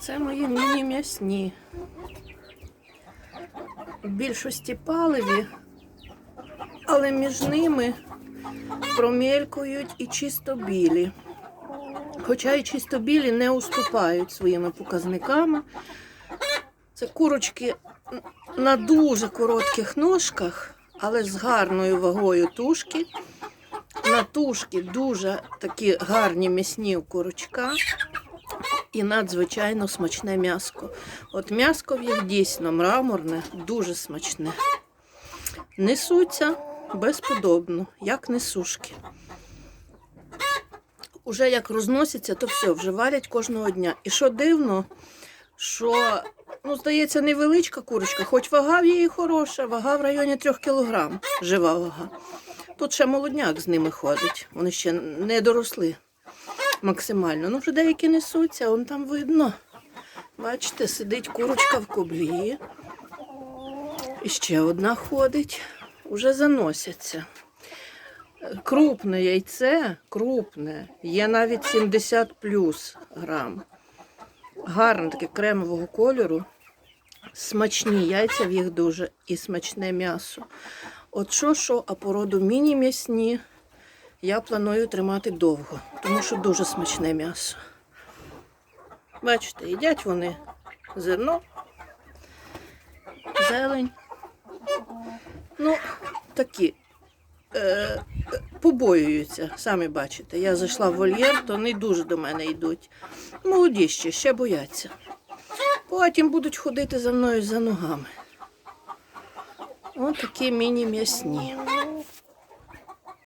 Це мої міні-м'ясні. В більшості паливі, але між ними промелькують і чисто білі. Хоча і чисто білі не уступають своїми показниками. Це курочки на дуже коротких ножках, але з гарною вагою тушки. На тушки дуже такі гарні м'ясні у курочка і надзвичайно смачне м'яско. От м'яско в їх дійсно мраморне, дуже смачне. Несуться безподобно, як несушки. Уже як розносяться, то все, вже варять кожного дня. І що дивно, що, ну, здається, невеличка курочка, хоч вага в її хороша, вага в районі 3 кг, жива вага. Тут ще молодняк з ними ходить, вони ще не доросли максимально. Ну, вже деякі несуться, он там видно. Бачите, сидить курочка в кублі. І ще одна ходить, уже заносяться. Крупне яйце, крупне, є навіть 70 плюс грам. Гарне таке кремового кольору. Смачні яйця в їх дуже і смачне м'ясо. От що, що, а породу міні-м'ясні я планую тримати довго, тому що дуже смачне м'ясо. Бачите, їдять вони зерно, зелень. Ну, такі е, побоюються, самі бачите. Я зайшла в вольєр, то не дуже до мене йдуть. Молоді ще, ще бояться. Потім будуть ходити за мною за ногами. Ось такі міні-м'ясні.